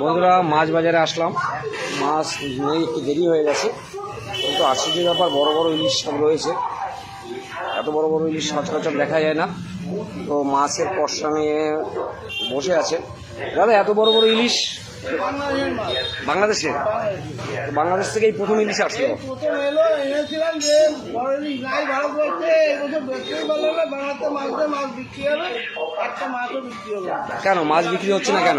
বন্ধুরা, মাছ বাজারে আসলাম। মাছ নেই, একটু দেরি হয়ে গেছে। কিন্তু আশ্চর্য ব্যাপার, বড় বড় ইলিশ সব রয়েছে। এত বড় বড় ইলিশ সচরাচর দেখা যায় না। তো মাছের পশা নিয়ে বসে আছে। দাদা, এত বড় বড় ইলিশ বাংলাদেশে বাংলাদেশ থেকে এই প্রথম ইলিশ আসলো। প্রথম এলো এনেছিলাম যে বড়লি নাই ভারতবর্ষে এবছর দেখতেই পারল না বাংলাতে মাছে মাছ বিক্রি হবে একটা মাছও বিক্রি হবে কেন? মাছ বিক্রি হচ্ছে না কেন।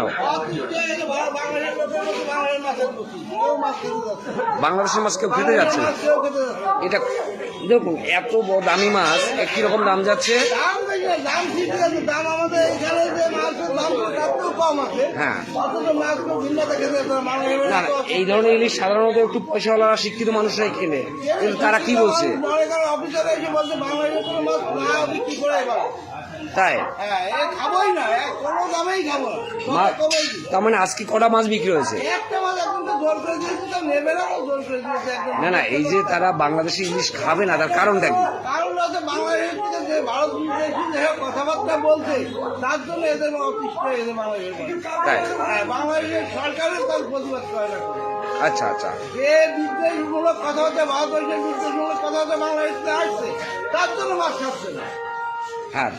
বাংলাদেশের মাছ কেউ খেতে যাচ্ছে না। এটা দেখুন এত বড় দামি মাছ একই রকম দাম যাচ্ছে। দাম দেখি না, দাম ঠিক আছে দাম আমাদের এখানে যে মাছের দাম তার কম আছে। হ্যাঁ। অথচ মাছ না এই ধরনের ইলিশ সাধারণত একটু পয়সাওয়ালা শিক্ষিত মানুষরাই কেনে। কিন্তু তারা কি বলছে? অফিসার এসে বলছে বাঙালির কোনো মাছ না বিক্রি করে তাই? হ্যাঁ খাবোই না কোনো দামেই খাব তার মানে আজকে কটা মাছ বিক্রি হয়েছে? একটা না না এই যে তারা বাংলাদেশি ইলিশ খাবে না তার কারণটা কি কারণ হচ্ছে থেকে যে ভারত কথাবার্তা বলছে তার জন্য এদের অতিষ্ঠ এদের বাংলাদেশের হ্যাঁ বাংলাদেশের সরকারের তার প্রতিবাদ করে না। আচ্ছা আচ্ছা। যে বিদ্বেষমূলক কথাবার্তা ভারতবর্ষের বিদ্বেষমূলক কথাবার্তা বাংলাদেশে আসছে তার জন্য মাছ খাচ্ছে না। হ্যাঁ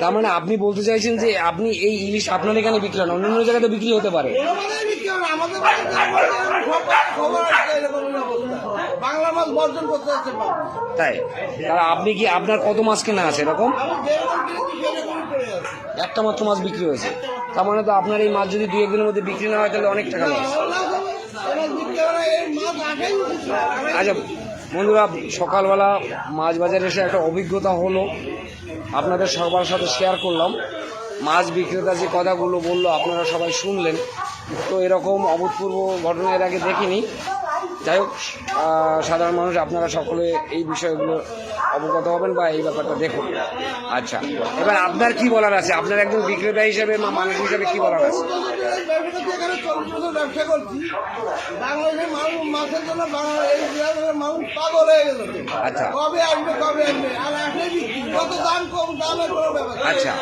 তার মানে আপনি বলতে চাইছেন যে আপনি এই ইলিশ আপনার এখানে বিক্রি হন অন্যান্য জায়গায় তো বিক্রি হতে পারে। বাংলা মাছ বর্জন করতে তাই? তাহলে আপনি কি আপনার কত মাছ কেনা আছে এরকম? একটা মাত্র মাছ বিক্রি হয়েছে। তার মানে তো আপনার এই মাছ যদি দু একদিনের মধ্যে বিক্রি না হয় তাহলে অনেক টাকা লস আচ্ছা বন্ধুরা, সকালবেলা মাছ বাজারে এসে একটা অভিজ্ঞতা হলো। আপনাদের সবার সাথে শেয়ার করলাম। মাছ বিক্রেতা যে কথাগুলো বলল, আপনারা সবাই শুনলেন। তো এরকম অভূতপূর্ব ঘটনা এর আগে দেখিনি। যাই হোক সাধারণ মানুষ আপনারা সকলে এই বিষয়গুলো অবগত হবেন বা এই ব্যাপারটা দেখুন। আচ্ছা এবার আপনার কি বলার আছে? আপনার একজন বিক্রেতা হিসেবে বা মানুষ হিসেবে কি বলার আছে? ব্যবসা করছি এখানে চল্লিশ বছর ব্যবসা করছি বাংলাদেশের মানুষ মাছের জন্য বাংলা মানুষ পাগল হয়ে গেল আচ্ছা। কবে আসবে কবে আসবে আর আসলে কত দাম কম দামে কোনো ব্যাপার আচ্ছা।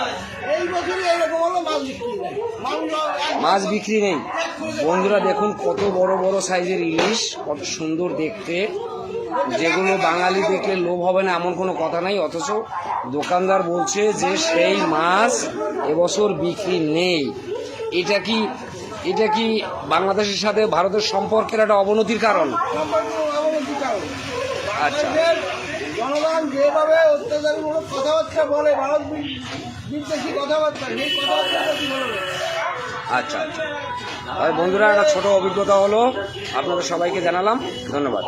এই বছরই এরকম হলো মাছ বিক্রি নেই। মাছ বিক্রি নেই? বন্ধুরা দেখুন কত বড় বড় সাইজের ইলিশ, কত সুন্দর দেখতে যেগুলো বাঙালি দেখলে লোভ হবে না, এমন কোনো কথা নাই অথচ দোকানদার বলছে যে সেই মাছ এবছর বিক্রি নেই এটা কি এটা কি বাংলাদেশের সাথে ভারতের সম্পর্কের একটা অবনতির কারণ আচ্ছা। জনগণ যেভাবে অত্যাচারমূলক কথাবার্তা বলে, ভারত কথাবার্তা কথাবার্তা। আচ্ছা আচ্ছা। বন্ধুরা একটা ছোট অভিজ্ঞতা হলো। আপনাদের সবাইকে জানালাম। ধন্যবাদ।